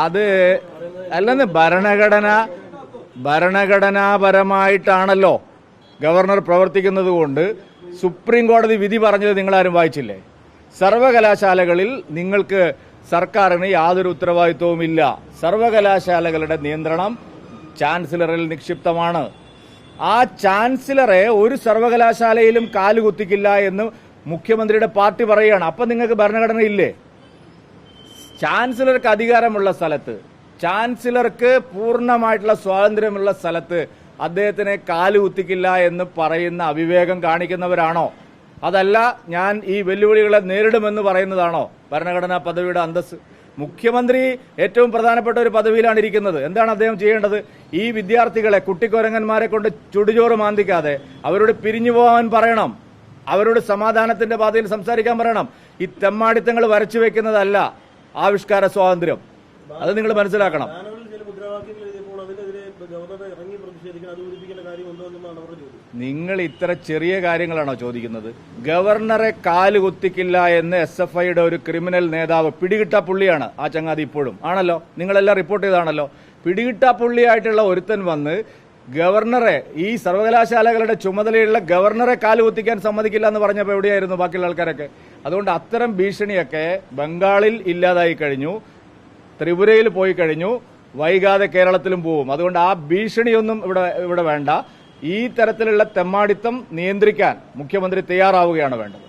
അത് അല്ലെന്ന് ഭരണഘടന ഭരണഘടനാപരമായിട്ടാണല്ലോ ഗവർണർ പ്രവർത്തിക്കുന്നത് കൊണ്ട് സുപ്രീം കോടതി വിധി പറഞ്ഞത് നിങ്ങളാരും വായിച്ചില്ലേ? സർവകലാശാലകളിൽ നിങ്ങൾക്ക് സർക്കാരിന് യാതൊരു ഉത്തരവാദിത്വവുമില്ല സർവകലാശാലകളുടെ നിയന്ത്രണം ചാൻസലറിൽ നിക്ഷിപ്തമാണ്. ആ ചാൻസലറെ ഒരു സർവകലാശാലയിലും കാലുകുത്തിക്കില്ല എന്ന് മുഖ്യമന്ത്രിയുടെ പാർട്ടി പറയുകയാണ്. അപ്പം നിങ്ങൾക്ക് ഭരണഘടന ഇല്ലേ? ചാൻസലർക്ക് അധികാരമുള്ള സ്ഥലത്ത് ചാൻസലർക്ക് പൂർണമായിട്ടുള്ള സ്വാതന്ത്ര്യമുള്ള സ്ഥലത്ത് അദ്ദേഹത്തിനെ കാലുകുത്തിക്കില്ല എന്ന് പറയുന്ന അവിവേകം കാണിക്കുന്നവരാണോ? അതല്ല ഞാൻ ഈ വെല്ലുവിളികളെ നേരിടുമെന്ന് പറയുന്നതാണോ? ഭരണഘടനാ പദവിയുടെ അന്തസ് മുഖ്യമന്ത്രി ഏറ്റവും പ്രധാനപ്പെട്ട ഒരു പദവിയിലാണ് ഇരിക്കുന്നത്. എന്താണ് അദ്ദേഹം ചെയ്യേണ്ടത്? ഈ വിദ്യാർത്ഥികളെ കുട്ടിക്കൊരങ്ങന്മാരെ കൊണ്ട് ചുടുചോറ് മാന്തിക്കാതെ അവരോട് പിരിഞ്ഞു പോകാൻ പറയണം. അവരോട് സമാധാനത്തിന്റെ പാതയിൽ സംസാരിക്കാൻ പറയണം. ഈ തെമ്മാടിത്തങ്ങൾ വരച്ചു വെക്കുന്നതല്ല. ആവിഷ്കാര സ്വാതന്ത്ര്യം. അത് നിങ്ങൾ മനസ്സിലാക്കണം. നിങ്ങൾ ഇത്ര ചെറിയ കാര്യങ്ങളാണോ ചോദിക്കുന്നത്? ഗവർണറെ കാൽ കുത്തിക്കില്ല എന്ന് എസ് എഫ് ഐയുടെ ഒരു ക്രിമിനൽ നേതാവ് പിടികിട്ട പുള്ളിയാണ് ആ ചങ്ങാതി ഇപ്പോഴും. ആണല്ലോ? നിങ്ങളെല്ലാം റിപ്പോർട്ട് ചെയ്താണല്ലോ പിടികിട്ട പുള്ളിയായിട്ടുള്ള ഒരുത്തൻ വന്ന് ഗവർണറെ ഈ സർവകലാശാലകളുടെ ചുമതലയുള്ള ഗവർണറെ കാലുകുത്തിക്കാൻ സമ്മതിക്കില്ല എന്ന് പറഞ്ഞപ്പോൾ എവിടെയായിരുന്നു ബാക്കിയുള്ള ആൾക്കാരൊക്കെ? അതുകൊണ്ട് അത്തരം ഭീഷണിയൊക്കെ ബംഗാളിൽ ഇല്ലാതായി കഴിഞ്ഞു. ത്രിപുരയിൽ പോയി കഴിഞ്ഞു. വൈകാതെ കേരളത്തിലും പോവും. അതുകൊണ്ട് ആ ഭീഷണിയൊന്നും ഇവിടെ ഇവിടെ വേണ്ട. ഈ തരത്തിലുള്ള തെമ്മാടിത്തം നിയന്ത്രിക്കാൻ മുഖ്യമന്ത്രി തയ്യാറാവുകയാണ് വേണ്ടത്.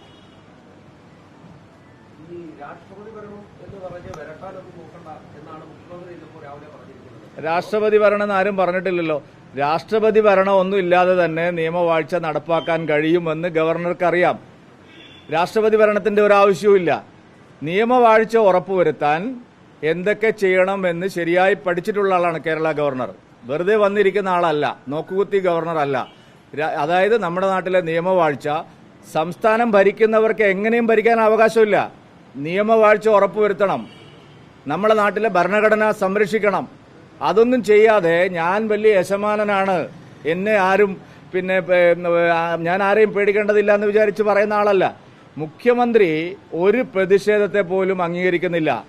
രാഷ്ട്രപതി ഭരണം എന്ന് ആരും പറഞ്ഞിട്ടില്ലല്ലോ. രാഷ്ട്രപതി ഭരണം ഒന്നും ഇല്ലാതെ തന്നെ നിയമവാഴ്ച നടപ്പാക്കാൻ കഴിയുമെന്ന് ഗവർണർക്കറിയാം. രാഷ്ട്രപതി ഭരണത്തിന്റെ ഒരു ആവശ്യവുമില്ല നിയമവാഴ്ച ഉറപ്പുവരുത്താൻ എന്തൊക്കെ ചെയ്യണമെന്ന് ശരിയായി പഠിച്ചിട്ടുള്ള ആളാണ് കേരള ഗവർണർ. വെറുതെ വന്നിരിക്കുന്ന ആളല്ല നോക്കുകുത്തി ഗവർണർ അല്ല അതായത് നമ്മുടെ നാട്ടിലെ നിയമവാഴ്ച സംസ്ഥാനം ഭരിക്കുന്നവർക്ക് എങ്ങനെയും ഭരിക്കാൻ അവകാശമില്ല. നിയമവാഴ്ച ഉറപ്പുവരുത്തണം. നമ്മുടെ നാട്ടിലെ ഭരണഘടന സംരക്ഷിക്കണം. അതൊന്നും ചെയ്യാതെ ഞാൻ വലിയ യശമാനനാണ് എന്നെ ആരും പിന്നെ ഞാൻ ആരെയും പേടിക്കേണ്ടതില്ല എന്ന് വിചാരിച്ച് പറയുന്ന ആളല്ല. മുഖ്യമന്ത്രി ഒരു പ്രതിഷേധത്തെ പോലും അംഗീകരിക്കുന്നില്ല.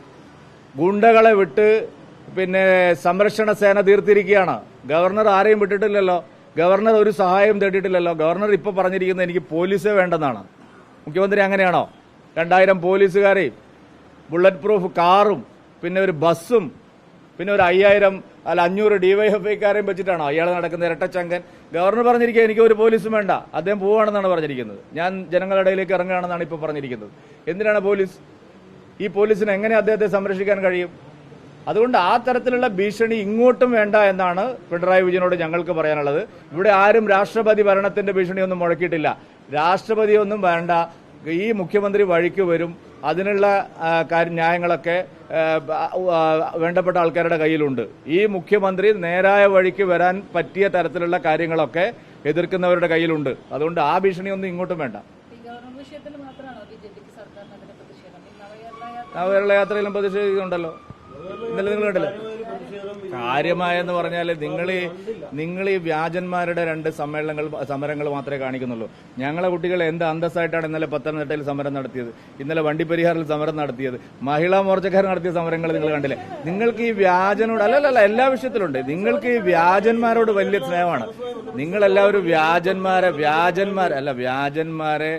ഗുണ്ടകളെ വിട്ട് പിന്നെ സംരക്ഷണ സേന തീർത്തിരിക്കുകയാണ്. ഗവർണർ ആരെയും വിട്ടിട്ടില്ലല്ലോ. ഗവർണർ ഒരു സഹായം തേടിയിട്ടില്ലല്ലോ. ഗവർണർ ഇപ്പോൾ പറഞ്ഞിരിക്കുന്നത് എനിക്ക് പോലീസേ വേണ്ടെന്നാണ്. മുഖ്യമന്ത്രി അങ്ങനെയാണോ? രണ്ടായിരം പോലീസുകാരെയും ബുള്ളറ്റ് പ്രൂഫ് കാറും പിന്നെ ഒരു ബസ്സും പിന്നെ ഒരു അയ്യായിരം അല്ല അഞ്ഞൂറ് ഡിവൈഎഫ്ഐക്കാരെയും വെച്ചിട്ടാണോ? അയാൾ നടക്കുന്ന ഇരട്ടച്ചങ്കൻ ഗവർണർ പറഞ്ഞിരിക്കുക എനിക്ക് ഒരു പോലീസും വേണ്ട. അദ്ദേഹം പോവുകയാണെന്നാണ് പറഞ്ഞിരിക്കുന്നത്. ഞാൻ ജനങ്ങളുടെ ഇടയിലേക്ക് ഇറങ്ങുകയാണെന്നാണ് ഇപ്പോൾ പറഞ്ഞിരിക്കുന്നത്. എന്തിനാണ് പോലീസ്? ഈ പോലീസിനെ എങ്ങനെ അദ്ദേഹത്തെ സംരക്ഷിക്കാൻ കഴിയും? അതുകൊണ്ട് ആ തരത്തിലുള്ള ഭീഷണി ഇങ്ങോട്ടും വേണ്ട എന്നാണ് പിണറായി വിജയനോട് ഞങ്ങൾക്ക് പറയാനുള്ളത്. ഇവിടെ ആരും രാഷ്ട്രപതി ഭരണത്തിന്റെ ഭീഷണിയൊന്നും മുഴക്കിയിട്ടില്ല. രാഷ്ട്രപതിയൊന്നും വേണ്ട. ഈ മുഖ്യമന്ത്രി വഴിക്ക് വരും. അതിനുള്ള കാര്യ ന്യായങ്ങളൊക്കെ വേണ്ടപ്പെട്ട ആൾക്കാരുടെ കയ്യിലുണ്ട്. ഈ മുഖ്യമന്ത്രി നേരായ വഴിക്ക് വരാൻ പറ്റിയ തരത്തിലുള്ള കാര്യങ്ങളൊക്കെ എതിർക്കുന്നവരുടെ കയ്യിലുണ്ട്. അതുകൊണ്ട് ആ ഭീഷണിയൊന്നും ഇങ്ങോട്ടും വേണ്ട. നവകേരള യാത്രയിലും പ്രതിഷേധിക്കുന്നുണ്ടല്ലോ. ഇന്നലെ നിങ്ങൾ കണ്ടില്ല? കാര്യമായെന്ന് പറഞ്ഞാൽ നിങ്ങൾ നിങ്ങൾ ഈ വ്യാജന്മാരുടെ രണ്ട് സമ്മേളനങ്ങൾ സമരങ്ങൾ മാത്രമേ കാണിക്കുന്നുള്ളൂ. ഞങ്ങളെ കുട്ടികൾ എന്ത് അന്തസ്സായിട്ടാണ് ഇന്നലെ പത്തനംതിട്ടയിൽ സമരം നടത്തിയത്? ഇന്നലെ വണ്ടിപ്പെരിയാറിൽ സമരം നടത്തിയത്. മഹിളാ മോർച്ചക്കാർ നടത്തിയ സമരങ്ങൾ നിങ്ങൾ കണ്ടില്ലേ? നിങ്ങൾക്ക് ഈ വ്യാജനോട് അല്ലല്ല എല്ലാ വിഷയത്തിലുണ്ട്. നിങ്ങൾക്ക് ഈ വ്യാജന്മാരോട് വലിയ സ്നേഹമാണ്. നിങ്ങളെല്ലാവരും വ്യാജന്മാരെ വ്യാജന്മാരെ അല്ല വ്യാജന്മാരെ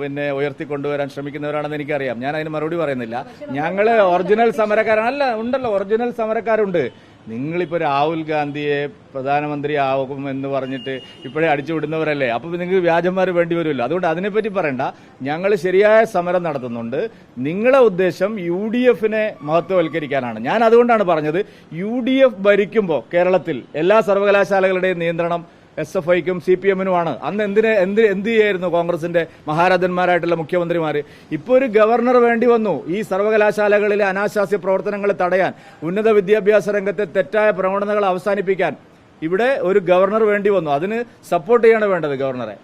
പിന്നെ ഉയർത്തി കൊണ്ടുവരാൻ ശ്രമിക്കുന്നവരാണെന്ന് എനിക്കറിയാം. ഞാൻ അതിന് മറുപടി പറയുന്നില്ല. ഞങ്ങൾ ഒറിജിനൽ സമരക്കാരാണ്. ഉണ്ടല്ലോ ഒറിജിനൽ സമരക്കാരുണ്ട്. നിങ്ങളിപ്പോ രാഹുൽ ഗാന്ധിയെ പ്രധാനമന്ത്രി ആവും എന്ന് പറഞ്ഞിട്ട് ഇപ്പോഴേ അടിച്ചു വിടുന്നവരല്ലേ? അപ്പൊ നിങ്ങൾക്ക് വ്യാജന്മാർ വേണ്ടി വരുമല്ലോ. അതുകൊണ്ട് അതിനെപ്പറ്റി പറയണ്ട. ഞങ്ങൾ ശരിയായ സമരം നടത്തുന്നുണ്ട്. നിങ്ങളെ ഉദ്ദേശം യു ഡി എഫിനെ മഹത്വവൽക്കരിക്കാനാണ്. ഞാൻ അതുകൊണ്ടാണ് പറഞ്ഞത് യു ഡി എഫ് ഭരിക്കുമ്പോൾ കേരളത്തിൽ എല്ലാ സർവകലാശാലകളുടെയും നിയന്ത്രണം എസ് എഫ് ഐക്കും സി പി എമ്മിനുമാണ്. അന്ന് എന്തിനെ എന്ത് എന്ത് ചെയ്യായിരുന്നു കോൺഗ്രസിന്റെ മഹാരാജന്മാരായിട്ടുള്ള മുഖ്യമന്ത്രിമാർ ഇപ്പോൾ ഒരു ഗവർണർ വേണ്ടി വന്നു. ഈ സർവകലാശാലകളിലെ അനാശാസ്യ പ്രവർത്തനങ്ങൾ തടയാൻ ഉന്നത വിദ്യാഭ്യാസ രംഗത്തെ തെറ്റായ പ്രവണതകൾ അവസാനിപ്പിക്കാൻ ഇവിടെ ഒരു ഗവർണർ വേണ്ടി വന്നു. അതിന് സപ്പോർട്ട് ചെയ്യാണ് വേണ്ടത് ഗവർണറെ.